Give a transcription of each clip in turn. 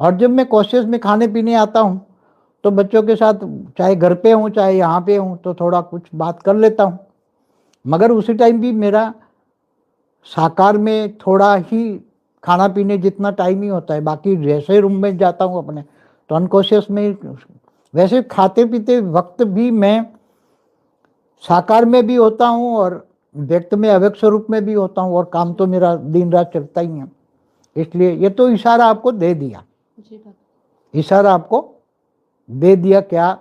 और जब मैं कोशिश में खाने पीने आता हूँ तो बच्चों के साथ चाहे घर पे हूँ, चाहे यहाँ पे हूँ तो थोड़ा कुछ बात कर लेता हूँ। मगर उसी टाइम भी मेरा साकार में थोड़ा ही खाना पीने जितना टाइम ही होता है, बाकी जैसे रूम में जाता हूँ अपने तो अनकॉशियस में वैसे खाते पीते वक्त भी मैं साकार में भी होता हूँ और व्यक्त में, अव्यक्त स्वरूप में भी होता हूँ और काम तो मेरा दिन रात चलता ही है। इसलिए ये तो इशारा आपको दे दिया। इशारा आपको दे दिया क्या?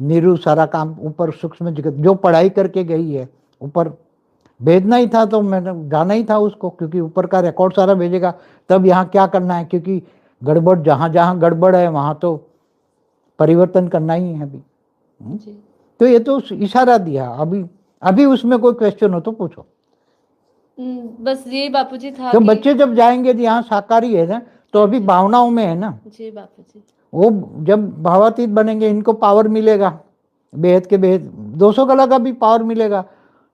नीरू सारा काम ऊपर सूक्ष्म जगत जो पढ़ाई करके गई है ऊपर भेजना ही था तो मैंने जाना ही था उसको क्योंकि ऊपर का रिकॉर्ड सारा भेजेगा। तब यहाँ क्या करना है? क्योंकि गड़बड़ जहाँ जहाँ गड़बड़ है वहाँ तो परिवर्तन करना ही है अभी। जी। तो ये तो इशारा दिया। अभी अभी उसमें कोई क्वेश्चन हो तो पूछो। हम्म, बस ये बापू जी था तो बच्चे जब जाएँगे तो यहाँ साकारी है ना तो अभी भावनाओं में है ना? जी बापू जी। वो जब भावातीत बनेंगे इनको पावर मिलेगा। बेहद के बेहद 200 कला का भी पावर मिलेगा।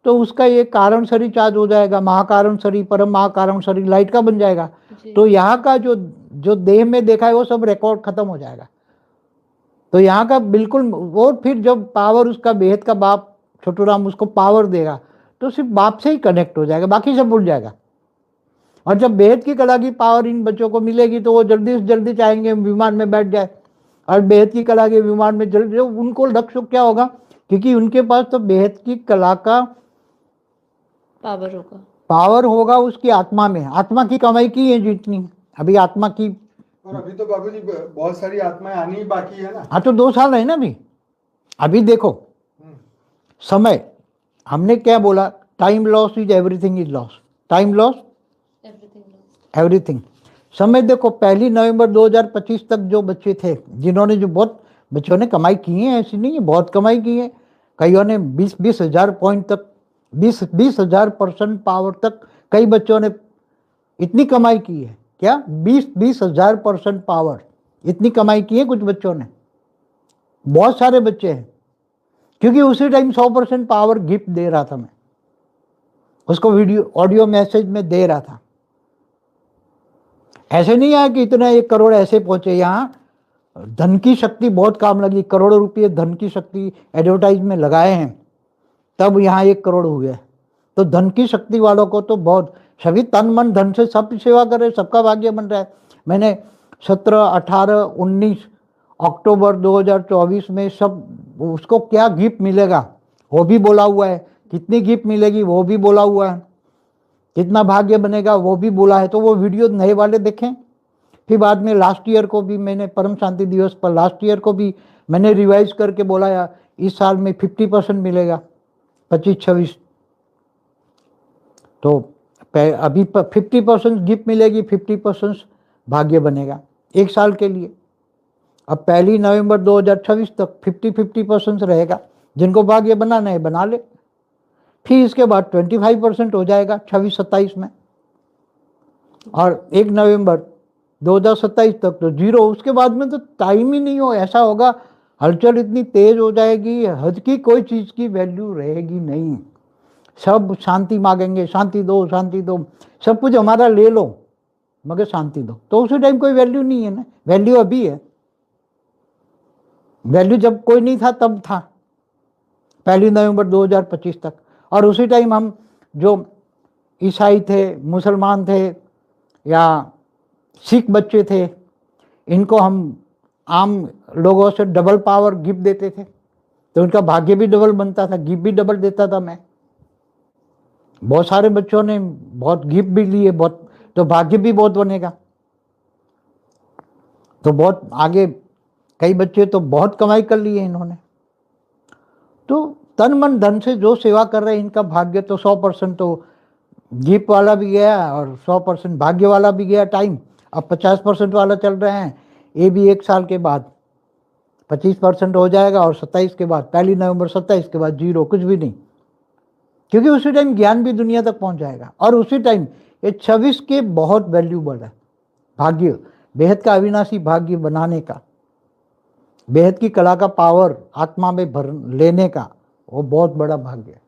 तो उसका ये कारण शरीर चार्ज हो जाएगा महाकारण शरीर परम महाकारण शरीर लाइट का बन जाएगा। तो यहाँ का जो जो देह में देखा है वो सब रिकॉर्ड खत्म हो जाएगा। तो यहाँ का बिल्कुल वो फिर जब पावर उसका बेहद का बाप छोटू राम उसको पावर देगा तो सिर्फ़ बाप से ही कनेक्ट हो जाएगा बाकी सब भूल जाएगा। और जब बेहद की कला की पावर इन बच्चों को मिलेगी तो वो जल्दी से जल्दी चाहेंगे विमान में बैठ जाए। और बेहद की कला के विमान में जल्दी जो उनको लक्ष्य क्या होगा? क्योंकि उनके पास तो बेहद की कला का पावर होगा। पावर होगा उसकी आत्मा में। आत्मा की कमाई की है जितनी। अभी आत्मा की और अभी तो बाबूजी ब- बहुत सारी आत्माएँ आनी ही बाकी है ना? हाँ तो दो साल है ना अभी। अभी देखो हम्म, समय। हमने क्या बोला? Time loss is everything is loss time loss everything समय देखो, पहली नवंबर 2025 तक जो बच्चे थे, जिन्होंने जो बहुत, बच्चों ने कमाई की है, ऐसी नहीं है, बहुत कमाई की है। कईयों ने बीस बीस हज़ार पॉइंट तक, बीस बीस हज़ार परसेंट पावर तक कई बच्चों ने इतनी कमाई की है। क्या? बीस बीस हज़ार परसेंट पावर इतनी कमाई की है कुछ बच्चों ने। बहुत सारे बच्चे हैं। क्योंकि उसी टाइम सौ परसेंट पावर गिफ्ट दे रहा था मैं। उसको वीडियो ऑडियो मैसेज में दे रहा था। ऐसे नहीं आया कि इतना एक करोड़ ऐसे पहुँचे यहाँ। धन की शक्ति बहुत काम लगी, करोड़ों रुपये धन की शक्ति एडवर्टाइज में लगाए हैं। तब यहाँ एक करोड़ हुए तो धन की शक्ति वालों को तो बहुत, सभी तन मन धन से सब सेवा कर रहे सबका भाग्य बन रहा है। मैंने सत्रह, अठारह, उन्नीस, अक्टूबर 2024 में सब, उसको क्या गिफ्ट मिलेगा? वो भी बोला हुआ है। कितनी गिफ्ट मिलेगी? वो भी बोला हुआ है। कितना भाग्य बनेगा वो भी बोला है तो वो वीडियो नए वाले देखें। फिर बाद में लास्ट ईयर को भी मैंने परम शांति दिवस पर लास्ट ईयर को भी मैंने रिवाइज करके बोला, यार, इस साल में फिफ्टी परसेंट मिलेगा, पच्चीस छब्बीस। तो अभी फिफ्टी परसेंट गिफ्ट मिलेगी फिफ्टी परसेंट भाग्य बनेगा, एक साल के लिए। अब पहली नवंबर 2026 तक 50 50 परसेंट रहेगा। जिनको भाग्य बनाना है, बना ले। फिर इसके बाद 25 परसेंट हो जाएगा छब्बीस सत्ताईस में। और एक नवंबर 2027 तक तो ज़ीरो उसके बाद में तो टाइम ही नहीं हो, ऐसा होगा, हलचल इतनी तेज हो जाएगी, हद की कोई चीज़ की वैल्यू रहेगी नहीं। सब शांति मांगेंगे, शांति दो शांति दो, सब कुछ हमारा ले लो, मगर शांति दो। तो उसी टाइम कोई वैल्यू नहीं है ना वैल्यू अभी है। वैल्यू जब कोई नहीं था, तब था। पहली नवंबर 2025 तक। और उसी टाइम हम जो ईसाई थे, मुसलमान थे या सिख बच्चे थे, इनको हम आम लोगों से डबल पावर गिफ्ट देते थे। तो उनका भाग्य भी डबल बनता था गिफ्ट भी डबल देता था मैं। बहुत सारे बच्चों ने बहुत गिफ्ट भी लिए, बहुत तो भाग्य भी बहुत बनेगा। तो बहुत आगे कई बच्चे तो बहुत कमाई कर लिए इन्होंने। तो तन मन धन से जो सेवा कर रहे हैं, इनका भाग्य तो सौ परसेंट तो गिफ्ट वाला भी गया और सौ परसेंट भाग्य वाला भी गया टाइम। अब पचास परसेंट वाला चल रहे हैं, ये भी एक साल के बाद। पच्चीस परसेंट हो जाएगा और सत्ताईस के बाद, पहली नवंबर सत्ताईस के बाद ज़ीरो, कुछ भी नहीं। क्योंकि उसी टाइम ज्ञान भी दुनिया तक पहुँच जाएगा और उसी टाइम ये छब्बीस के बहुत वैल्यूबल है, भाग्य। बेहद का अविनाशी भाग्य बनाने का, बेहद की कला का पावर आत्मा में भर लेने का। वो बहुत बड़ा भाग्य है।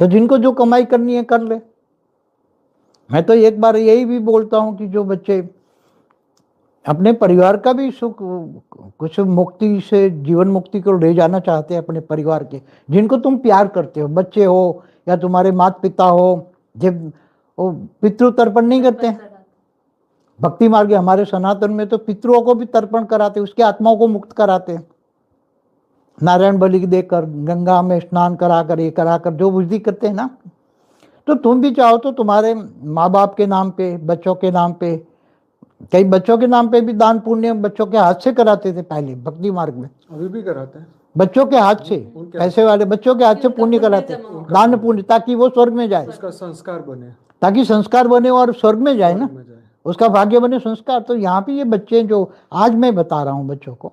तो जिनको जो कमाई करनी है कर ले। मैं तो एक बार यही भी बोलता हूँ कि जो बच्चे अपने परिवार का भी सुख, कुछ मुक्ति से जीवन मुक्ति को ले जाना चाहते हैं अपने परिवार के। जिनको तुम प्यार करते हो, बच्चे हो या तुम्हारे माता पिता हो, जब वो पितृ तर्पण नहीं करते हैं। भक्ति मार्ग हमारे सनातन में तो पितरों को भी तर्पण कराते उसकी आत्माओं को मुक्त कराते हैं। नारायण बलि देकर गंगा में स्नान कराकर ये कराकर जो विधि करते हैं ना तो तुम भी चाहो तो तुम्हारे माँ बाप के नाम पे बच्चों के नाम पे कई बच्चों के नाम पे भी दान पुण्य बच्चों के हाथ से कराते थे पहले भक्ति मार्ग में। अभी भी कराते हैं। बच्चों के हाथ से पैसे वाले बच्चों के हाथ से पुण्य पुण्य कराते दान पुण्य ताकि वो स्वर्ग में जाए। उसका संस्कार बने। ताकि संस्कार बने और स्वर्ग में जाए ना। उसका भाग्य बने संस्कार। तो यहाँ पे ये बच्चे जो आज मैं बता रहा हूँ बच्चों को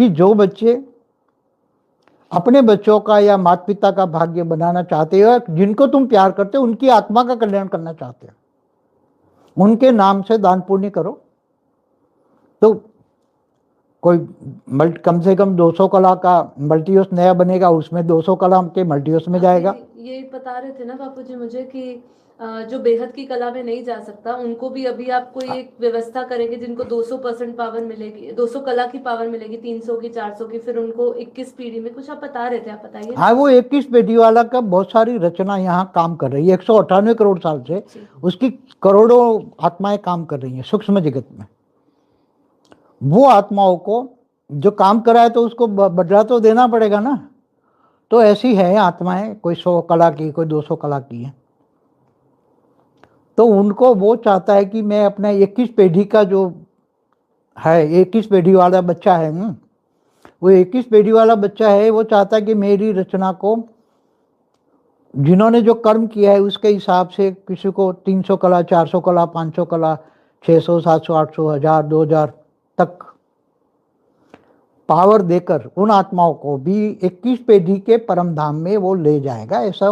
कि जो बच्चे अपने बच्चों का या माता पिता का भाग्य बनाना चाहते हो जिनको तुम प्यार करते हो उनकी आत्मा का कल्याण करना चाहते हो उनके नाम से दान पुण्य करो। तो कोई मल्ट कम से कम 200 कला का मल्टीओस नया बनेगा उसमें 200 कला के मल्टीओस में जाएगा। ये बता रहे थे ना बापू जी मुझे कि जो बेहद की कला में नहीं जा सकता उनको भी अभी आप कोई एक व्यवस्था करेंगे जिनको 200 परसेंट पावर मिलेगी 200 कला की पावर मिलेगी 300 की 400 की फिर उनको 21 पीढ़ी में कुछ आप बता रहे थे आप बताइए। हाँ वो इक्कीस पेटी वाला का बहुत सारी रचना यहाँ काम कर रही है एक सौ अट्ठानवे करोड़ साल से उसकी करोड़ों आत्माएँ काम कर रही है सूक्ष्म जगत में। वो आत्माओं को जो काम करा है तो उसको बदला तो देना पड़ेगा ना। तो ऐसी है आत्माएँ कोई सौ कला की कोई दो सौ कला की है। तो उनको वो चाहता है कि मैं अपना इक्कीस पीढ़ी का जो है इक्कीस पीढ़ी वाला बच्चा है हम्म, वो इक्कीस पीढ़ी वाला बच्चा है वो चाहता है कि मेरी रचना को जिन्होंने जो कर्म किया है उसके हिसाब से किसी को 300 कला 400 कला 500 कला 600 700 800 हज़ार 2000 तक पावर देकर उन आत्माओं को भी 21 पेढ़ी के परम धाम में वो ले जाएगा ऐसा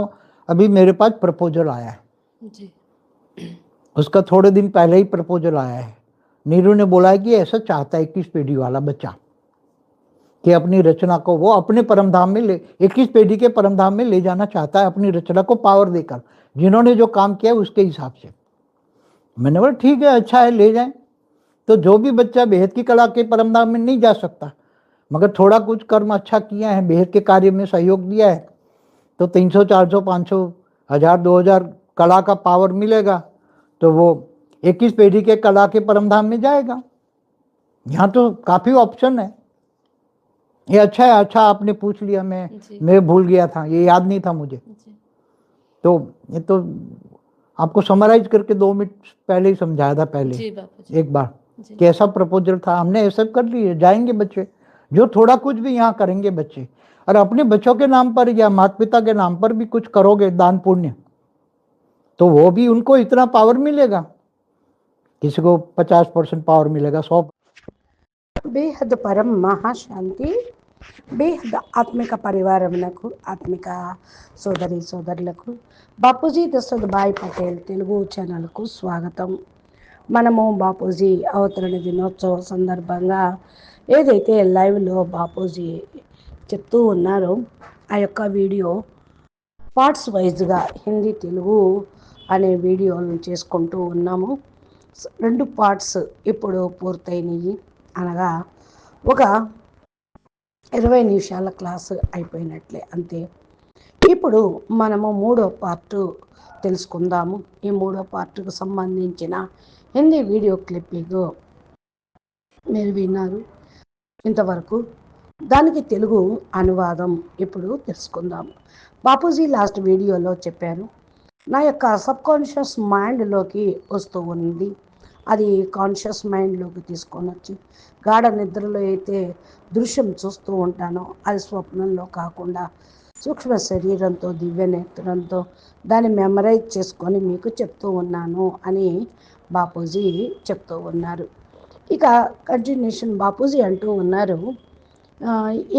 अभी मेरे पास प्रपोजल आया है। जी। उसका थोड़े दिन पहले ही प्रपोजल आया है। नीरू ने बोला है कि ऐसा चाहता है इक्कीस पीढ़ी वाला बच्चा कि अपनी रचना को वो अपने परमधाम में ले, इक्कीस पीढ़ी के परमधाम में ले जाना चाहता है अपनी रचना को पावर देकर। जिन्होंने जो काम किया है उसके हिसाब से। मैंने बोला, ठीक है अच्छा है, ले जाए। तो जो भी बच्चा बेहद की कला के परमधाम में नहीं जा सकता, मगर थोड़ा कुछ कर्म अच्छा किया है, बेहद के कार्य में सहयोग दिया है तो तीन सौ, चार सौ, पाँच सौ, हज़ार, दो हज़ार कला का पावर मिलेगा। तो वो इक्कीस पीढ़ी के कला के परमधाम में जाएगा। यहाँ तो काफ़ी ऑप्शन है। ये अच्छा है अच्छा आपने पूछ लिया मैं मैं भूल गया था ये याद नहीं था मुझे। तो ये तो आपको समराइज करके दो मिनट पहले ही समझाया था पहले। जी जी। एक बार। जी। कि ऐसा प्रपोजल था? हमने ऐसा कर लिए जाएँगे बच्चे। जो थोड़ा कुछ भी यहाँ करेंगे बच्चे। और अपने बच्चों के नाम पर या माता पिता के नाम पर भी कुछ करोगे दान पुण्य। तो वो भी उनको इतना पावर मिलेगा किसी को पचास परसेंट पावर मिलेगा सौ బేహద్ పరం మహాశాంతి బేహద్ ఆత్మిక పరివారమునకు ఆత్మిక సోదరి సోదరులకు బాపూజీ దశరథ్ భాయ్ పటేల్ తెలుగు ఛానల్కు స్వాగతం మనము బాపూజీ అవతరణ దినోత్సవం సందర్భంగా ఏదైతే లైవ్లో బాపూజీ చెప్తూ ఉన్నారో ఆ యొక్క వీడియో పార్ట్స్ వైజ్గా హిందీ తెలుగు అనే వీడియోలను చేసుకుంటూ ఉన్నాము. రెండు పార్ట్స్ ఇప్పుడు పూర్తయినాయి. అనగా ఒక ఇరవై నిమిషాల క్లాసు అయిపోయినట్లే అంతే. ఇప్పుడు మనము మూడో పార్టు తెలుసుకుందాము. ఈ మూడో పార్టుకు సంబంధించిన హిందీ వీడియో క్లిప్పింగ్ మీరు విన్నారు. ఇంతవరకు దానికి తెలుగు అనువాదం ఇప్పుడు తెలుసుకుందాము. బాపూజీ లాస్ట్ వీడియోలో చెప్పారు నా యొక్క సబ్ కాన్షియస్ మైండ్లోకి వస్తూ ఉంది. అది కాన్షియస్ మైండ్లోకి తీసుకొని వచ్చి గాఢ నిద్రలో అయితే దృశ్యం చూస్తూ ఉంటానో అది స్వప్నంలో కాకుండా సూక్ష్మ శరీరంతో దివ్య నేత్రంతో దాన్ని మెమరైజ్ చేసుకొని మీకు చెప్తూ ఉన్నాను అని బాపూజీ చెప్తూ ఉన్నారు. ఇక కంటిన్యూషన్ బాపూజీ అంటూ ఉన్నారు.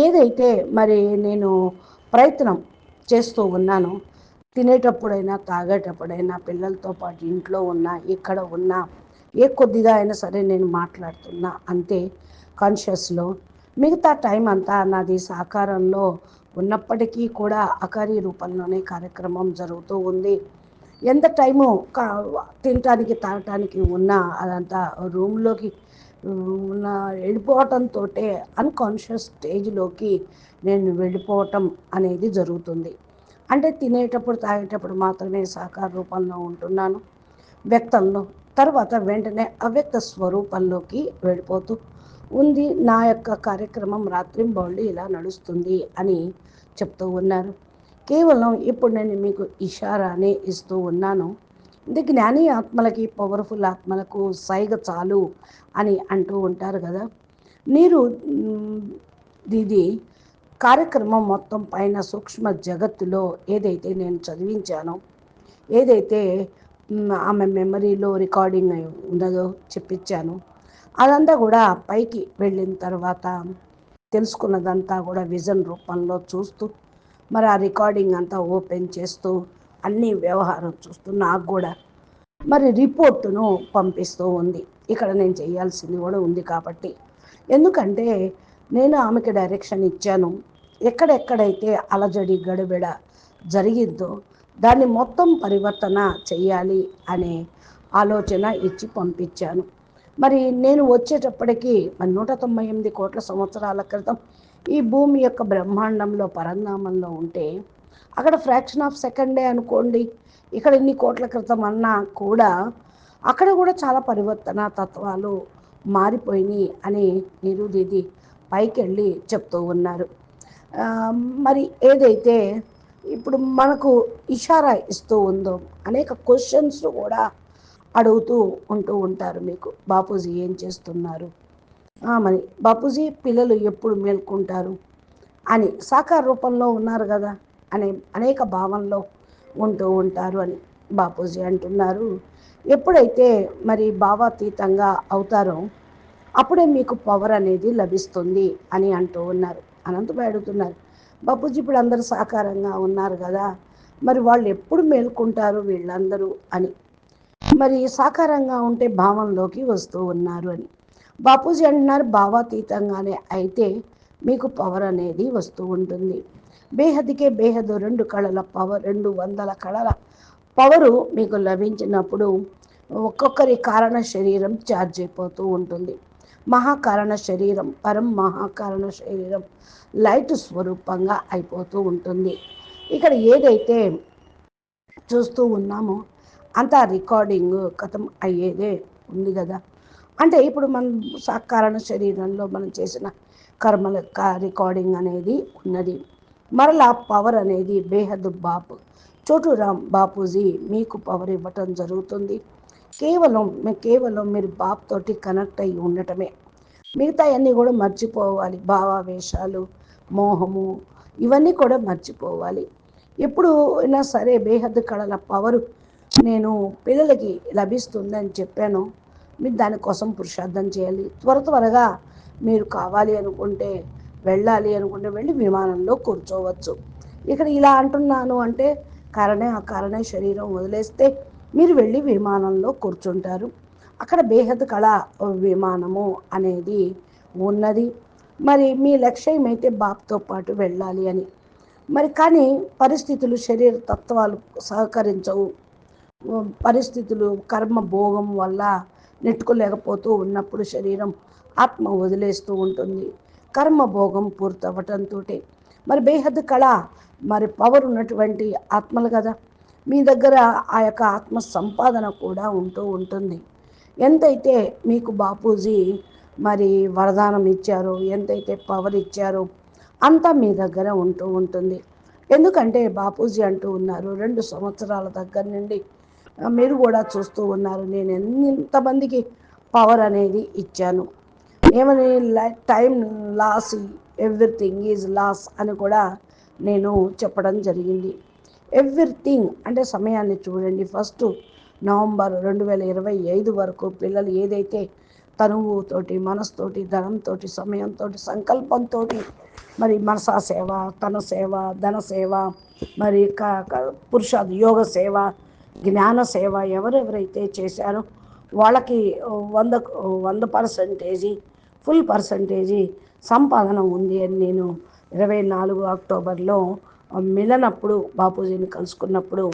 ఏదైతే మరి నేను ప్రయత్నం చేస్తూ ఉన్నానో తినేటప్పుడైనా తాగేటప్పుడైనా పిల్లలతో పాటు ఇంట్లో ఉన్నా ఇక్కడ ఉన్నా ఏ కొద్దిగా అయినా సరే నేను మాట్లాడుతున్నా అంతే కాన్షియస్లో మిగతా టైం అంతా నాది సాకారంలో ఉన్నప్పటికీ కూడా అకారి రూపంలోనే కార్యక్రమం జరుగుతూ ఉంది. ఎంత టైము కా తినటానికి తాగటానికి ఉన్న అదంతా రూమ్లోకి ఉన్న వెళ్ళిపోవటంతో అన్కాన్షియస్ స్టేజ్లోకి నేను వెళ్ళిపోవటం అనేది జరుగుతుంది. అంటే తినేటప్పుడు తాగేటప్పుడు మాత్రమే సాకార రూపంలో ఉంటున్నాను. వ్యక్తంలో తర్వాత వెంటనే అవ్యక్త స్వరూపంలోకి వెళ్ళిపోతూ ఉంది నా యొక్క కార్యక్రమం రాత్రింబౌళ్ళు ఇలా నడుస్తుంది అని చెప్తూ ఉన్నారు. కేవలం ఇప్పుడు నేను మీకు ఇషారానే ఇస్తూ ఉన్నాను. ఇది జ్ఞాని ఆత్మలకి పవర్ఫుల్ ఆత్మలకు సైగ చాలు అని అంటూ ఉంటారు కదా. మీరు ఇది కార్యక్రమం మొత్తం పైన సూక్ష్మ జగత్తులో ఏదైతే నేను చదివించానో ఏదైతే ఆమె మెమరీలో రికార్డింగ్ అయి ఉన్నదో చెప్పించాను. అదంతా కూడా పైకి వెళ్ళిన తర్వాత తెలుసుకున్నదంతా కూడా విజన్ రూపంలో చూస్తూ మరి ఆ రికార్డింగ్ అంతా ఓపెన్ చేస్తూ అన్ని వ్యవహారం చూస్తూ నాకు కూడా మరి రిపోర్టును పంపిస్తూ ఉంది. ఇక్కడ నేను చేయాల్సింది కూడా ఉంది కాబట్టి. ఎందుకంటే నేను ఆమెకి డైరెక్షన్ ఇచ్చాను. ఎక్కడెక్కడైతే అలజడి గడబిడ జరిగిందో దాన్ని మొత్తం పరివర్తన చెయ్యాలి అనే ఆలోచన ఇచ్చి పంపించాను. మరి నేను వచ్చేటప్పటికి మరి నూట తొంభై ఎనిమిది కోట్ల సంవత్సరాల క్రితం ఈ భూమి యొక్క బ్రహ్మాండంలో పరంధామంలో ఉంటే అక్కడ ఫ్రాక్షన్ ఆఫ్ సెకండే అనుకోండి. ఇక్కడ ఇన్ని కోట్ల క్రితం అన్నా కూడా అక్కడ కూడా చాలా పరివర్తన తత్వాలు మారిపోయినాయి అని నిరుదిది పైకెళ్ళి చెప్తూ ఉన్నారు. మరి ఏదైతే ఇప్పుడు మనకు ఇషారా ఇస్తూ ఉందో అనేక క్వశ్చన్స్ కూడా అడుగుతూ ఉంటూ ఉంటారు మీకు. బాపూజీ ఏం చేస్తున్నారు? మరి బాపూజీ పిల్లలు ఎప్పుడు మేల్కొంటారు? అని సాకార రూపంలో ఉన్నారు కదా అనే అనేక భావంలో ఉంటూ ఉంటారు అని బాపూజీ అంటున్నారు. ఎప్పుడైతే మరి భావాతీతంగా అవుతారో అప్పుడే మీకు పవర్ అనేది లభిస్తుంది అని అంటూ ఉన్నారు. అనంతబాయ్ అడుగుతున్నారు బాపూజీ ఇప్పుడు అందరూ సాకారంగా ఉన్నారు కదా మరి వాళ్ళు ఎప్పుడు మేల్కొంటారు వీళ్ళందరూ? అని. మరి సాకారంగా ఉంటే భావంలోకి వస్తూ ఉన్నారు అని. బాపూజీ అంటున్నారు భావాతీతంగానే అయితే మీకు పవర్ అనేది వస్తూ ఉంటుంది. బేహదికే బేహదు రెండు కళల పవర్ రెండు వందల కళల పవరు మీకు లభించినప్పుడు ఒక్కొక్కరి కారణ శరీరం ఛార్జ్ అయిపోతూ ఉంటుంది. మహాకారణ శరీరం పరం మహాకారణ శరీరం లైట్ స్వరూపంగా అయిపోతూ ఉంటుంది. ఇక్కడ ఏదైతే చూస్తూ ఉన్నామో అంతా రికార్డింగ్ కథం అయ్యేదే ఉంది కదా. అంటే ఇప్పుడు మనం సాకారణ శరీరంలో మనం చేసిన కర్మల రికార్డింగ్ అనేది ఉన్నది. మరలా పవర్ అనేది బేహద్ బాపు చోటు రామ్ బాపూజీ మీకు పవర్ ఇవ్వటం జరుగుతుంది. కేవలం మీ కేవలం మీరు బాప్ తోటి కనెక్ట్ అయ్యి ఉండటమే. మిగతా అన్నీ కూడా మర్చిపోవాలి. భావావేశాలు మోహము ఇవన్నీ కూడా మర్చిపోవాలి. ఎప్పుడు అయినా సరే బేహద్దు కళల పవరు నేను పిల్లలకి లభిస్తుందని చెప్పాను. మీరు దానికోసం పురుషార్థం చేయాలి. త్వర త్వరగా మీరు కావాలి అనుకుంటే వెళ్ళాలి అనుకుంటే వెళ్ళి విమానంలో కూర్చోవచ్చు. ఇక్కడ ఇలా అంటున్నాను అంటే కారణే ఆ కారణే శరీరం వదిలేస్తే మీరు వెళ్ళి విమానంలో కూర్చుంటారు. అక్కడ బేహద్ కళ విమానము అనేది ఉన్నది. మరి మీ లక్ష్యం అయితే బాప్తో పాటు వెళ్ళాలి అని. మరి కానీ పరిస్థితులు శరీర తత్వాలు సహకరించవు. పరిస్థితులు కర్మ భోగం వల్ల నెట్టుకోలేకపోతూ ఉన్నప్పుడు శరీరం ఆత్మ వదిలేస్తూ ఉంటుంది. కర్మ భోగం పూర్తవటంతో మరి బేహద్ కళ మరి పవర్ ఉన్నటువంటి ఆత్మలు కదా. మీ దగ్గర ఆ యొక్క ఆత్మ సంపాదన కూడా ఉంటూ ఉంటుంది. ఎంతైతే మీకు బాపూజీ మరి వరదానం ఇచ్చారో ఎంతైతే పవర్ ఇచ్చారో అంతా మీ దగ్గర ఉంటూ ఉంటుంది. ఎందుకంటే బాపూజీ అంటూ ఉన్నారు రెండు సంవత్సరాల దగ్గర నుండి మీరు కూడా చూస్తూ ఉన్నారు నేను ఎంతమందికి పవర్ అనేది ఇచ్చాను. ఏమని time loss everything is loss అని కూడా నేను చెప్పడం జరిగింది. ఎవ్రీథింగ్ అంటే సమయాన్ని చూడండి. ఫస్ట్ నవంబర్ రెండు వేల ఇరవై ఐదు వరకు పిల్లలు ఏదైతే తనువుతోటి మనసుతోటి ధనంతో సమయంతో సంకల్పంతో మరి మనసా సేవ తన సేవ ధన సేవ మరి క- క- పురుషాది యోగ సేవ జ్ఞాన సేవ ఎవరెవరైతే చేశారో వాళ్ళకి వంద వంద పర్సంటేజీ ఫుల్ పర్సంటేజీ సంపాదన ఉంది అని నేను ఇరవై నాలుగు అక్టోబర్లో మిలనప్పుడు బాపూజీని కలుసుకున్నప్పుడు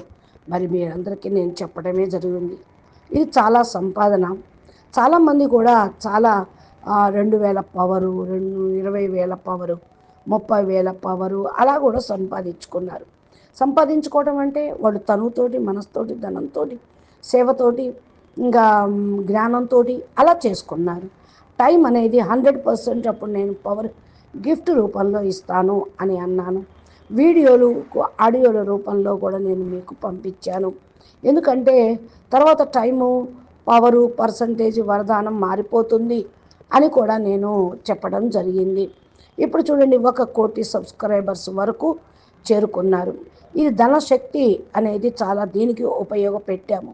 మరి మీరందరికీ నేను చెప్పడమే జరిగింది. ఇది చాలా సంపాదన. చాలామంది కూడా చాలా రెండు వేల పవరు రెండు ఇరవై వేల పవరు ముప్పై వేల పవరు అలా కూడా సంపాదించుకున్నారు. సంపాదించుకోవడం అంటే వాళ్ళు తనుతోటి మనస్తోటి ధనంతో సేవతోటి ఇంకా జ్ఞానంతో అలా చేసుకున్నారు. టైం అనేది హండ్రెడ్ పర్సెంట్ అప్పుడు నేను పవర్ గిఫ్ట్ రూపంలో ఇస్తాను అని అన్నాను. వీడియోలు ఆడియోల రూపంలో కూడా నేను మీకు పంపించాను. ఎందుకంటే తర్వాత టైము పవరు పర్సంటేజ్ వరదానం మారిపోతుంది అని కూడా నేను చెప్పడం జరిగింది. ఇప్పుడు చూడండి ఒక కోటి సబ్స్క్రైబర్స్ వరకు చేరుకున్నారు. ఇది ధనశక్తి అనేది చాలా దీనికి ఉపయోగపెట్టాము.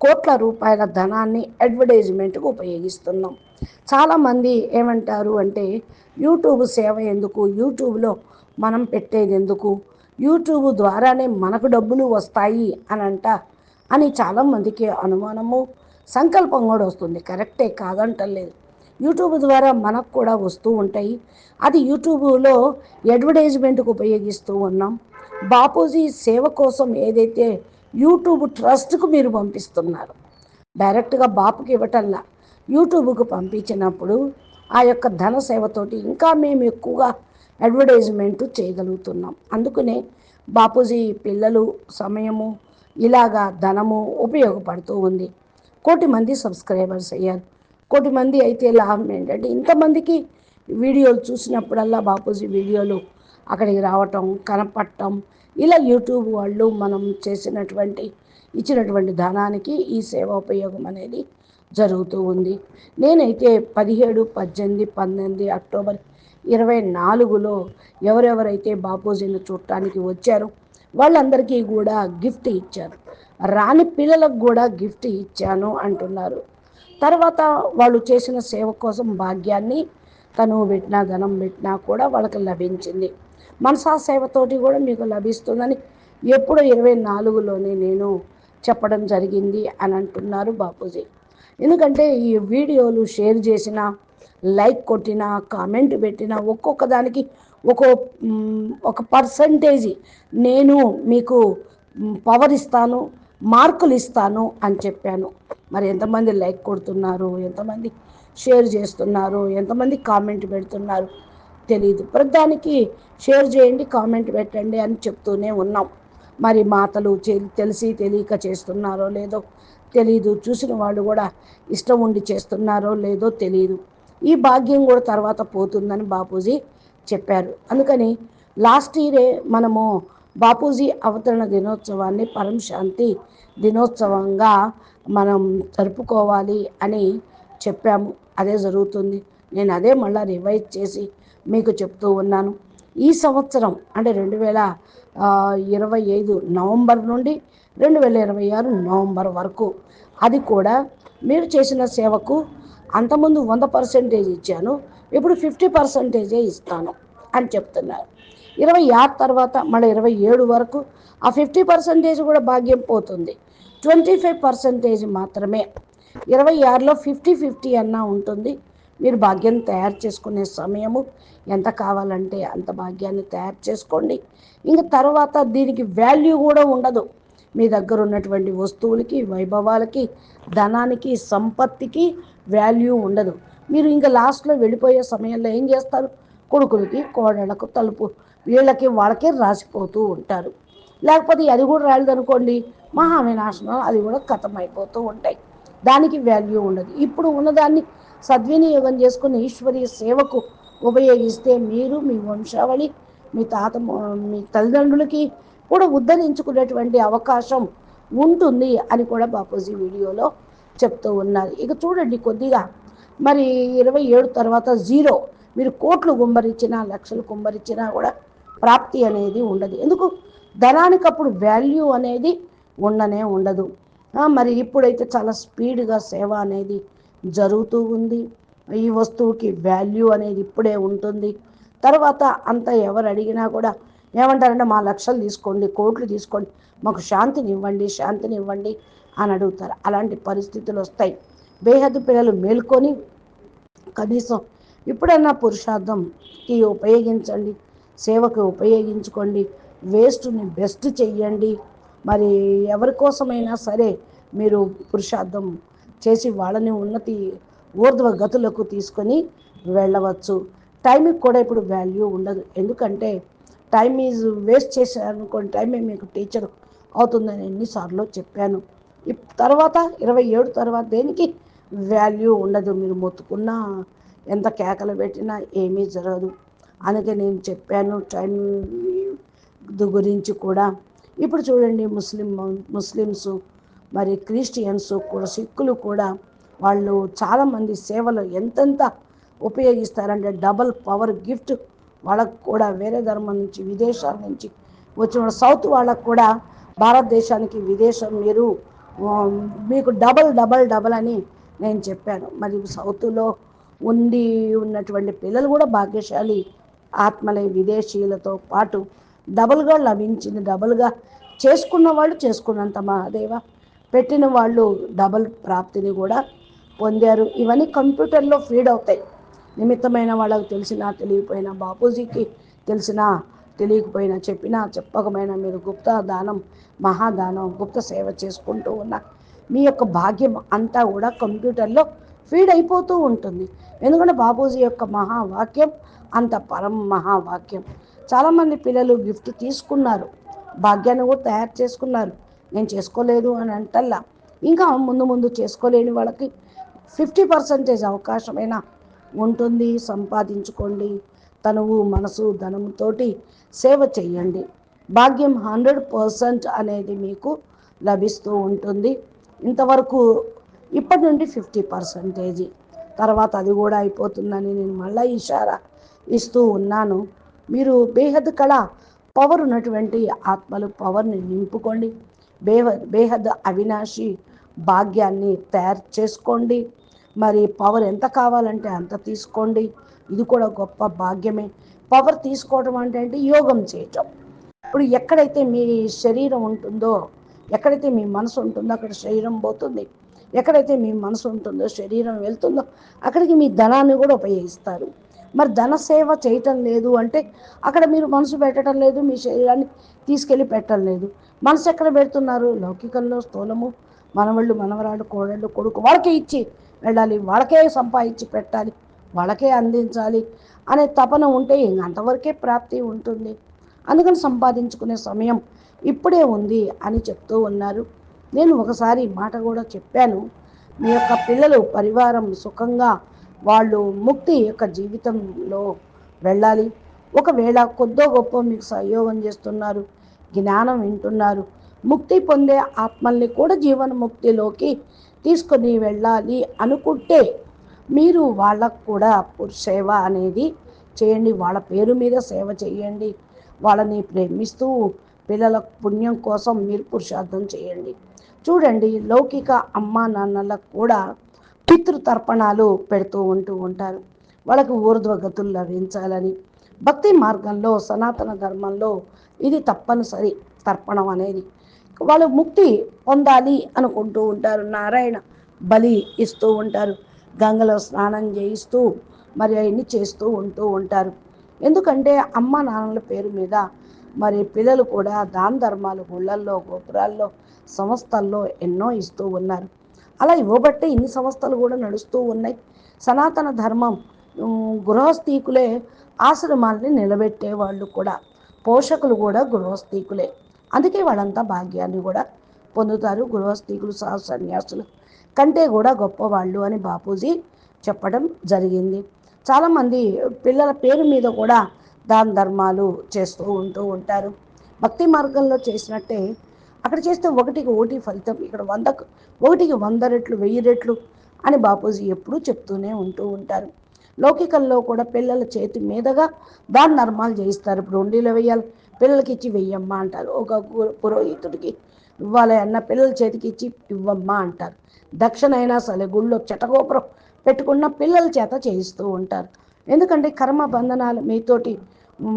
కోట్ల రూపాయల ధనాన్ని అడ్వర్టైజ్మెంట్కు ఉపయోగిస్తున్నాం. చాలామంది ఏమంటారు అంటే యూట్యూబ్ సేవ ఎందుకు? యూట్యూబ్లో మనం పెట్టేది ఎందుకు యూట్యూబ్ ద్వారానే మనకు డబ్బులు వస్తాయి అని అంట అని చాలామందికి అనుమానము సంకల్పం కూడా వస్తుంది. కరెక్టే కాదంటలేదు. యూట్యూబ్ ద్వారా మనకు కూడా వస్తూ ఉంటాయి. అది యూట్యూబ్లో అడ్వర్టైజ్మెంట్కి ఉపయోగిస్తూ ఉన్నాం. బాపూజీ సేవ కోసం ఏదైతే యూట్యూబ్ ట్రస్ట్కు మీరు పంపిస్తున్నారు డైరెక్ట్గా బాపుకి ఇవ్వటంలా యూట్యూబ్కు పంపించినప్పుడు ఆ యొక్క ధన సేవతోటి ఇంకా మేము ఎక్కువగా అడ్వర్టైజ్మెంట్ చేయగలుగుతున్నాం. అందుకనే బాపూజీ పిల్లలు సమయము ఇలాగా ధనము ఉపయోగపడుతూ ఉంది. కోటి మంది సబ్స్క్రైబర్స్ అయ్యారు. కోటి మంది అయితే లాభం ఏంటంటే ఇంతమందికి వీడియోలు చూసినప్పుడల్లా బాపూజీ వీడియోలు అక్కడికి రావటం కనపడటం ఇలా యూట్యూబ్ వాళ్ళు మనం చేసినటువంటి ఇచ్చినటువంటి ధనానికి ఈ సేవ ఉపయోగం అనేది జరుగుతూ ఉంది. నేనైతే పదిహేడు పద్దెనిమిది పంతొమ్మిది అక్టోబర్ ఇరవై నాలుగులో ఎవరెవరైతే బాపూజీని చూడటానికి వచ్చారో వాళ్ళందరికీ కూడా గిఫ్ట్ ఇచ్చారు. రాని పిల్లలకు కూడా గిఫ్ట్ ఇచ్చాను అంటున్నారు. తర్వాత వాళ్ళు చేసిన సేవ కోసం భాగ్యాన్ని తను పెట్టినా ధనం పెట్టినా కూడా వాళ్ళకి లభించింది. మనసా సేవతోటి కూడా మీకు లభిస్తుందని ఎప్పుడో ఇరవై నాలుగులోనే నేను చెప్పడం జరిగింది అని అంటున్నారు బాపూజీ. ఎందుకంటే ఈ వీడియోలు షేర్ చేసిన లైక్ కొట్టిన కామెంట్ పెట్టిన ఒక్కొక్క దానికి ఒక్కో ఒక పర్సంటేజ్ నేను మీకు పవర్ ఇస్తాను మార్కులు ఇస్తాను అని చెప్పాను. మరి ఎంతమంది లైక్ కొడుతున్నారు ఎంతమంది షేర్ చేస్తున్నారు ఎంతమంది కామెంట్ పెడుతున్నారు తెలియదు ప్రతిదానికి షేర్ చేయండి కామెంట్ పెట్టండి అని చెప్తూనే ఉన్నాం. మరి మాతలు తెలిసి తెలియక చేస్తున్నారో లేదో తెలియదు చూసిన వాళ్ళు కూడా ఇష్టం ఉండి చేస్తున్నారో లేదో తెలియదు ఈ భాగ్యం కూడా తర్వాత పోతుందని బాపూజీ చెప్పారు. అందుకని లాస్ట్ ఇయరే మనము బాపూజీ అవతరణ దినోత్సవాన్ని పరం శాంతి దినోత్సవంగా మనం జరుపుకోవాలి అని చెప్పాము. అదే జరుగుతుంది. నేను అదే మళ్ళీ రివైజ్ చేసి మీకు చెప్తూ ఉన్నాను. ఈ సంవత్సరం అంటే రెండు వేల ఇరవై ఐదు నవంబర్ నుండి రెండు వేల ఇరవై ఆరు నవంబర్ వరకు అది కూడా మీరు చేసిన సేవకు అంతకుముందు వంద పర్సెంటేజ్ ఇచ్చాను ఇప్పుడు ఫిఫ్టీ పర్సెంటేజే ఇస్తాను అని చెప్తున్నారు. ఇరవై ఆరు తర్వాత మళ్ళీ ఇరవై ఏడు వరకు ఆ ఫిఫ్టీ పర్సెంటేజ్ కూడా భాగ్యం పోతుంది. ట్వంటీ ఫైవ్ పర్సెంటేజ్ మాత్రమే. ఇరవై ఆరులో ఫిఫ్టీ ఫిఫ్టీ అన్నా ఉంటుంది. మీరు భాగ్యం తయారు చేసుకునే సమయము ఎంత కావాలంటే అంత భాగ్యాన్ని తయారు చేసుకోండి. ఇంక తర్వాత దీనికి వాల్యూ కూడా ఉండదు. మీ దగ్గర ఉన్నటువంటి వస్తువులకి వైభవాలకి ధనానికి సంపత్తికి వాల్యూ ఉండదు. మీరు ఇంకా లాస్ట్లో వెళ్ళిపోయే సమయంలో ఏం చేస్తారు? కొడుకులకి కోడళ్ళకు తలుపు వీళ్ళకి వాళ్ళకి రాసిపోతూ ఉంటారు. లేకపోతే అది కూడా రాలేదనుకోండి మహా వినాశనం అది కూడా ఖతం అయిపోతూ ఉంటాయి. దానికి వాల్యూ ఉండదు. ఇప్పుడు ఉన్నదాన్ని సద్వినియోగం చేసుకుని ఈశ్వరీయ సేవకు ఉపయోగిస్తే మీరు మీ వంశావళి మీ తాత మీ తల్లిదండ్రులకి కూడా ఉద్ధరించుకునేటువంటి అవకాశం ఉంటుంది అని కూడా బాపూజీ వీడియోలో చెప్తూ ఉన్నారు. ఇక చూడండి కొద్దిగా. మరి ఇరవై ఏడు తర్వాత జీరో. మీరు కోట్లు గుమ్మరించినా లక్షలు గుమ్మరించినా కూడా ప్రాప్తి అనేది ఉండదు. ఎందుకు? ధనానికి అప్పుడు వాల్యూ అనేది ఉండనే ఉండదు. మరి ఇప్పుడైతే చాలా స్పీడ్గా సేవ అనేది జరుగుతూ ఉంది. ఈ వస్తువుకి వాల్యూ అనేది ఇప్పుడే ఉంటుంది. తర్వాత అంత ఎవరు అడిగినా కూడా ఏమంటారంటే మా లక్షలు తీసుకోండి కోట్లు తీసుకోండి మాకు శాంతిని ఇవ్వండి శాంతిని ఇవ్వండి అని అడుగుతారు. అలాంటి పరిస్థితులు వస్తాయి. బేహద్దు పిల్లలు మేల్కొని కనీసం ఇప్పుడన్నా పురుషార్థంకి ఉపయోగించండి. సేవకు ఉపయోగించుకోండి. వేస్ట్ని బెస్ట్ చెయ్యండి. మరి ఎవరి కోసమైనా సరే మీరు పురుషార్థం చేసి వాళ్ళని ఉన్నతి ఊర్ధ్వ గతులకు తీసుకొని వెళ్ళవచ్చు. టైంకి కూడా ఇప్పుడు వాల్యూ ఉండదు. ఎందుకంటే టైం ఈజ్ వేస్ట్ చేశారనుకోండి టైమే మీకు టీచర్ అవుతుందని ఎన్నిసార్లు చెప్పాను. తర్వాత ఇరవై ఏడు తర్వాత దేనికి? వాల్యూ ఉండదు మీరు మొత్తుకున్నా ఎంత కేకలు పెట్టినా ఏమీ జరగదు. అందుకే నేను చెప్పాను టైం గురించి కూడా. ఇప్పుడు చూడండి ముస్లిం ముస్లిమ్స్ మరి క్రిస్టియన్స్ కూడా సిక్కులు కూడా వాళ్ళు చాలామంది సేవలు ఎంతెంత ఉపయోగిస్తారంటే డబల్ పవర్ గిఫ్ట్ వాళ్ళకు కూడా వేరే ధర్మం నుంచి విదేశాల నుంచి వచ్చిన సౌత్ వాళ్ళకు కూడా భారతదేశానికి విదేశం మీరు మీకు డబల్ డబల్ డబల్ అని నేను చెప్పాను. మరి సౌత్లో ఉండి ఉన్నటువంటి పిల్లలు కూడా భాగ్యశాలి ఆత్మలే విదేశీయులతో పాటు డబల్గా లభించింది. డబల్గా చేసుకున్న వాళ్ళు చేసుకున్నంత మహాదేవ. పెట్టిన వాళ్ళు డబల్ ప్రాప్తిని కూడా పొందారు. ఇవన్నీ కంప్యూటర్లో ఫీడ్ అవుతాయి. నిమిత్తమైన వాళ్ళకి తెలిసినా తెలియకపోయినా బాపూజీకి తెలిసినా తెలియకపోయినా చెప్పినా చెప్పకపోయినా మీరు గుప్త దానం మహాదానం గుప్త సేవ చేసుకుంటూ ఉన్న మీ యొక్క భాగ్యం అంతా కూడా కంప్యూటర్లో ఫీడ్ అయిపోతూ ఉంటుంది. ఎందుకంటే బాపూజీ యొక్క మహావాక్యం అంత పరం మహావాక్యం. చాలామంది పిల్లలు గిఫ్ట్ తీసుకున్నారు భాగ్యాన్ని కూడా తయారు చేసుకున్నారు. నేను చేసుకోలేదు అని అంటల్లా. ఇంకా ముందు ముందు చేసుకోలేని వాళ్ళకి ఫిఫ్టీ పర్సెంటేజ్ అవకాశమైనా ఉంటుంది. సంపాదించుకోండి. తనువు మనసు ధనముతోటి సేవ చేయండి. భాగ్యం హండ్రెడ్ పర్సెంట్ అనేది మీకు లభిస్తూ ఉంటుంది. ఇంతవరకు ఇప్పటి నుండి ఫిఫ్టీ పర్సెంటేజ్. తర్వాత అది కూడా అయిపోతుందని నేను మళ్ళీ ఇషారా ఇస్తూ ఉన్నాను. మీరు బేహద్ కళ పవర్ ఉన్నటువంటి ఆత్మలు పవర్ని నింపుకోండి. బేహ బేహద్ అవినాశి భాగ్యాన్ని తయారు చేసుకోండి. మరి పవర్ ఎంత కావాలంటే అంత తీసుకోండి. ఇది కూడా గొప్ప భాగ్యమే. పవర్ తీసుకోవడం అంటే అంటే యోగం చేయటం. ఇప్పుడు ఎక్కడైతే మీ శరీరం ఉంటుందో ఎక్కడైతే మీ మనసు ఉంటుందో అక్కడ శరీరం పోతుంది. ఎక్కడైతే మీ మనసు ఉంటుందో శరీరం వెళ్తుందో అక్కడికి మీ ధనాన్ని కూడా ఉపయోగిస్తారు. మరి ధన సేవ చేయటం లేదు అంటే అక్కడ మీరు మనసు పెట్టడం లేదు మీ శరీరాన్ని తీసుకెళ్ళి పెట్టడం లేదు. మనసు ఎక్కడ పెడుతున్నారు? లౌకికంలో స్థూలము మనవళ్ళు మనవరాళ్ళు కోడళ్ళు కొడుకు వాళ్ళకే ఇచ్చి వెళ్ళాలి వాళ్ళకే సంపాదించి పెట్టాలి. వాళ్ళకే అందించాలి అనే తపన ఉంటే ఇంక అంతవరకే ప్రాప్తి ఉంటుంది. అందుకని సంపాదించుకునే సమయం ఇప్పుడే ఉంది అని చెప్తూ ఉన్నారు. నేను ఒకసారి మాట కూడా చెప్పాను. మీ యొక్క పిల్లలు పరివారం సుఖంగా వాళ్ళు ముక్తి యొక్క జీవితంలో వెళ్ళాలి. ఒకవేళ కొద్దో గొప్ప మీకు సహయోగం చేస్తున్నారు జ్ఞానం వింటున్నారు ముక్తి పొందే ఆత్మల్ని కూడా జీవన ముక్తిలోకి తీసుకొని వెళ్ళాలి అనుకుంటే మీరు వాళ్ళకు కూడా సేవ అనేది చేయండి. వాళ్ళ పేరు మీద సేవ చేయండి. వాళ్ళని ప్రేమిస్తూ పిల్లల పుణ్యం కోసం మీరు పురుషార్థం చేయండి. చూడండి లౌకిక అమ్మ నాన్నలకు కూడా పితృతర్పణాలు పెడుతూ ఉంటూ ఉంటారు. వాళ్ళకి ఊర్ధ్వగతులు లభించాలని. భక్తి మార్గంలో సనాతన ధర్మంలో ఇది తప్పనిసరి తర్పణం అనేది. వాళ్ళు ముక్తి పొందాలి అనుకుంటూ ఉంటారు. నారాయణ బలి ఇస్తూ ఉంటారు. గంగలో స్నానం చేయిస్తూ మరి అవన్నీ చేస్తూ ఉంటూ ఉంటారు. ఎందుకంటే అమ్మ నాన్నల పేరు మీద మరి పిల్లలు కూడా దాన ధర్మాలు గుళ్ళల్లో గోపురాల్లో సంస్థల్లో ఎన్నో ఇస్తూ ఉన్నారు. అలా ఇవ్వబట్టే ఇన్ని సంస్థలు కూడా నడుస్తూ ఉన్నాయి. సనాతన ధర్మం గృహస్థీకులే ఆశ్రమాల్ని నిలబెట్టే వాళ్ళు కూడా పోషకులు కూడా గృహస్థీకులే. అందుకే వాళ్ళంతా భాగ్యాన్ని కూడా పొందుతారు. గృహస్థీకులు సహ సన్యాసులు కంటే కూడా గొప్పవాళ్ళు అని బాపూజీ చెప్పడం జరిగింది. చాలామంది పిల్లల పేరు మీద కూడా దాన ధర్మాలు చేస్తూ ఉంటూ ఉంటారు. భక్తి మార్గంలో చేసినట్టే అక్కడ చేస్తే ఒకటికి ఒకటి ఫలితం ఇక్కడ వంద ఒకటికి వంద రెట్లు వెయ్యి రెట్లు అని బాపూజీ ఎప్పుడూ చెప్తూనే ఉంటూ ఉంటారు. లౌకికల్లో కూడా పిల్లల చేతి మీదగా దాన ధర్మాలు చేయిస్తారు. ఇప్పుడు ఉండిలో వెయ్యాలి పిల్లలకి ఇచ్చి వెయ్యమ్మా అంటారు. ఒక పురోహితుడికి ఇవ్వాలి అన్న పిల్లల చేతికి ఇచ్చి ఇవ్వమ్మా అంటారు. దక్షిణ అయినా సరే గుళ్ళో చెటగోపురం పెట్టుకున్న పిల్లల చేత చేయిస్తూ ఉంటారు. ఎందుకంటే కర్మ బంధనాలు మీతోటి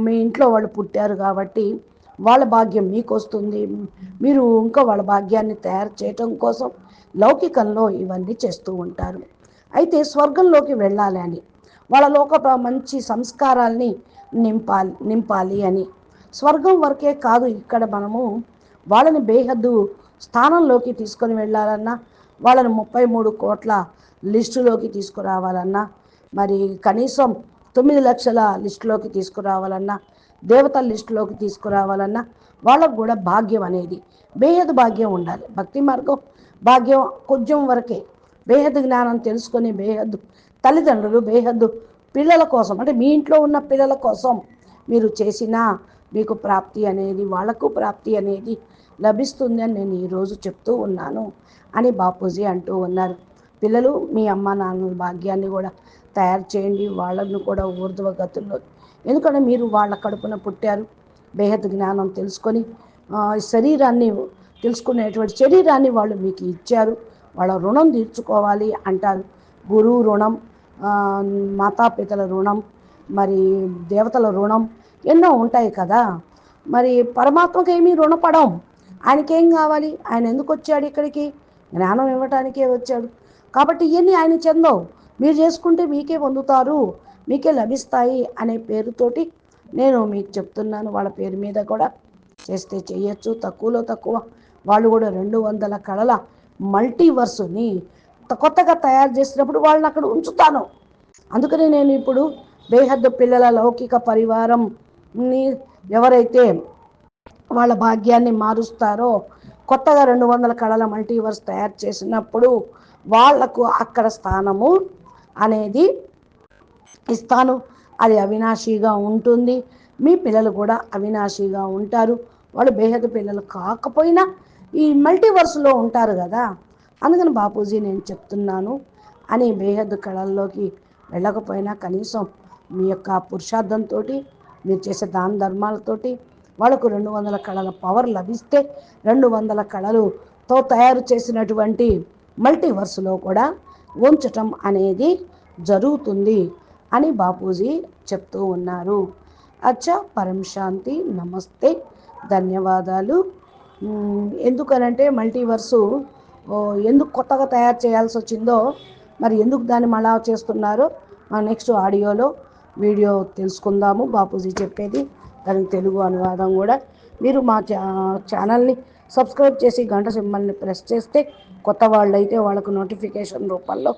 మీ ఇంట్లో వాళ్ళు పుట్టారు కాబట్టి వాళ్ళ భాగ్యం మీకు వస్తుంది మీరు ఇంకా వాళ్ళ భాగ్యాన్ని తయారు చేయటం కోసం లౌకికంలో ఇవన్నీ చేస్తూ ఉంటారు. అయితే స్వర్గంలోకి వెళ్ళాలి అని వాళ్ళ లోక మంచి సంస్కారాల్ని నింపాలి నింపాలి అని. స్వర్గం వరకే కాదు ఇక్కడ మనము వాళ్ళని బేహద్దు స్థానంలోకి తీసుకొని వెళ్ళాలన్నా వాళ్ళని ముప్పై మూడు కోట్ల లిస్టులోకి తీసుకురావాలన్నా మరి కనీసం తొమ్మిది లక్షల లిస్టులోకి తీసుకురావాలన్నా దేవతల లిస్టులోకి తీసుకురావాలన్నా వాళ్ళకు కూడా భాగ్యం అనేది బేహద్ భాగ్యం ఉండాలి. భక్తి మార్గం భాగ్యం కొంచెం వరకే. బేహద్ జ్ఞానం తెలుసుకొని బేహద్దు తల్లిదండ్రులు బేహద్దు పిల్లల కోసం అంటే మీ ఇంట్లో ఉన్న పిల్లల కోసం మీరు చేసిన మీకు ప్రాప్తి అనేది వాళ్ళకు ప్రాప్తి అనేది లభిస్తుంది అని నేను ఈరోజు చెప్తూ ఉన్నాను అని బాపూజీ అంటూ ఉన్నారు. పిల్లలు మీ అమ్మ నాన్నల భాగ్యాన్ని కూడా తయారు చేయండి. వాళ్ళను కూడా ఊర్ధ్వ గతుల్లో ఎందుకంటే మీరు వాళ్ళ కడుపున పుట్టారు. బేహద్ జ్ఞానం తెలుసుకొని శరీరాన్ని తెలుసుకునేటువంటి శరీరాన్ని వాళ్ళు మీకు ఇచ్చారు. వాళ్ళ రుణం తీర్చుకోవాలి అంటారు. గురువు రుణం మాతాపితల రుణం మరి దేవతల రుణం ఎన్నో ఉంటాయి కదా. మరి పరమాత్మకి ఏమీ రుణపడం ఆయనకేం కావాలి? ఆయన ఎందుకు వచ్చాడు ఇక్కడికి? జ్ఞానం ఇవ్వటానికే వచ్చాడు. కాబట్టి ఇవన్నీ ఆయన చెందవు మీరు చేసుకుంటే మీకే పొందుతారు మీకే లభిస్తాయి అనే పేరుతోటి నేను మీకు చెప్తున్నాను. వాళ్ళ పేరు మీద కూడా చేస్తే చేయొచ్చు. తక్కువలో తక్కువ. వాళ్ళు కూడా రెండు వందల కళల మల్టీవర్స్ని కొత్తగా తయారు చేసినప్పుడు వాళ్ళని అక్కడ ఉంచుతాను. అందుకని నేను ఇప్పుడు బేహద్దు పిల్లల లౌకిక పరివారం ఎవరైతే వాళ్ళ భాగ్యాన్ని మారుస్తారో కొత్తగా రెండు వందల కళల మల్టీవర్స్ తయారు చేసినప్పుడు వాళ్ళకు అక్కడ స్థానము అనేది ఇస్తాను అది అవినాశిగా ఉంటుంది. మీ పిల్లలు కూడా అవినాశిగా ఉంటారు. వాళ్ళు బేహద పిల్లలు కాకపోయినా ఈ మల్టీవర్స్లో ఉంటారు కదా. అందుకని బాపూజీ నేను చెప్తున్నాను అని బేహద్దు కళల్లోకి వెళ్ళకపోయినా కనీసం మీ యొక్క పురుషార్థంతో మీరు చేసే దాన ధర్మాలతోటి వాళ్ళకు రెండు వందల కళల పవర్ లభిస్తే రెండు వందల కళలుతో తయారు చేసినటువంటి మల్టీవర్స్లో కూడా ఉంచటం అనేది జరుగుతుంది అని బాపూజీ చెప్తూ ఉన్నారు. అచ్చా పరం శాంతి నమస్తే ధన్యవాదాలు. ఎందుకనంటే మల్టీవర్సు ఎందుకు కొత్తగా తయారు చేయాల్సి వచ్చిందో మరి ఎందుకు దాన్ని మళ్ళా చేస్తున్నారో నెక్స్ట్ ఆడియోలో వీడియో తెలుసుకుందాము. బాపూజీ చెప్పేది దానికి తెలుగు అనువాదం కూడా. మీరు మా ఛానల్ని సబ్స్క్రైబ్ చేసి గంట సింబల్ని ప్రెస్ చేస్తే కొత్త వాళ్ళైతే వాళ్ళకు నోటిఫికేషన్ రూపంలో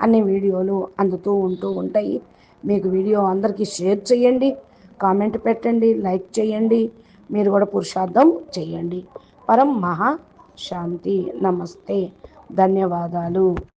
అన్ని వీడియోలు అందుతూ ఉంటూ ఉంటాయి. మీకు వీడియో అందరికీ షేర్ చేయండి. కామెంట్ పెట్టండి. లైక్ చేయండి. మీరు కూడా పురుషార్థం చేయండి. పరం మహా శాంతి. నమస్తే. ధన్యవాదాలు.